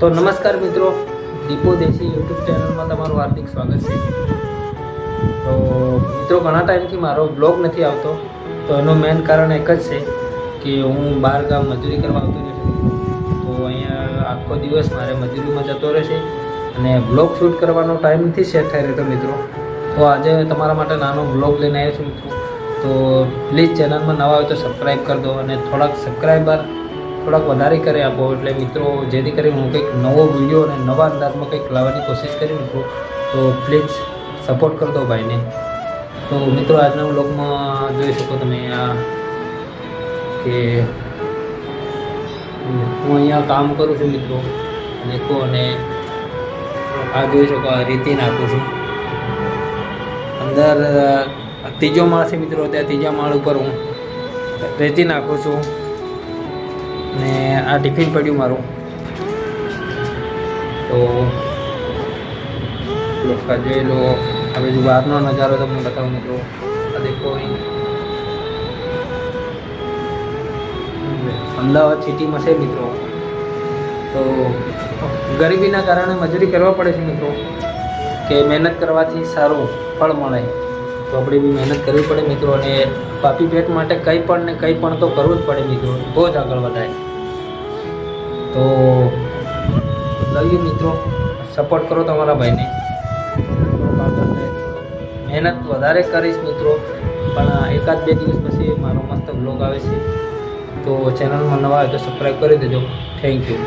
તો નમસ્કાર મિત્રો, દીપો દેશી યુટ્યુબ ચેનલમાં તમારું હાર્દિક સ્વાગત છે. તો મિત્રો, ઘણા ટાઈમથી મારો બ્લોગ નથી આવતો, તો એનું મેઇન કારણ એક જ છે કે હું બહાર ગામ મજૂરી કરવા આવતો નથી તો અહીંયા આખો દિવસ મારે મજૂરીમાં જતો રહેશે અને બ્લોગ શૂટ કરવાનો ટાઈમ નથી સેટ થઈ રહ્યો મિત્રો. તો આજે તમારા માટે નાનો બ્લોગ લઈને આવ્યો છું મિત્રો. તો પ્લીઝ ચેનલમાં નવા હોય તો સબસ્ક્રાઈબ કરી દો અને થોડાક સબસ્ક્રાઈબર થોડાક વધારે કરી આપો એટલે મિત્રો, જેથી કરી હું કંઈક નવો વીડિયો અને નવા અંદાજમાં કંઈક લાવવાની કોશિશ કરી મિત્રો તો પ્લીઝ સપોર્ટ કરી દો ભાઈને. તો મિત્રો, આજના બ્લોગમાં જોઈ શકો તમે આ કે હું અહીંયા કામ કરું છું મિત્રો અને કહો અને આ જોઈ શકો, આ રીતિ નાખું છું. અંદર ત્રીજો માળ છે મિત્રો, ત્યાં ત્રીજા માળ ઉપર હું રેતી નાખું છું. ને આ ટિફિન પડ્યું મારું. તો લોકો હવે જો બહારનો નજારો તમને બતાવું મિત્રો. આ અમદાવાદ સિટીમાં છે મિત્રો. તો ગરીબીના કારણે મજૂરી કરવા પડે છે મિત્રો. કે મહેનત કરવાથી સારું ફળ મળે. તો આપણે બી મહેનત કરવી પડે મિત્રો અને પાપી પેટ માટે કંઈ પણ ને કંઈ પણ તો કરવું જ પડે મિત્રો. બહુ જ આગળ વધાય. તો લઈએ મિત્રો. સપોર્ટ કરો તમારા ભાઈને. મહેનત વધારે કરીશ મિત્રો. પણ એકાદ બે દિવસ પછી મારો મસ્ત બ્લોગ આવે છે. તો ચેનલમાં નવા હોય તો સબસ્ક્રાઈબ કરી દેજો. Thank you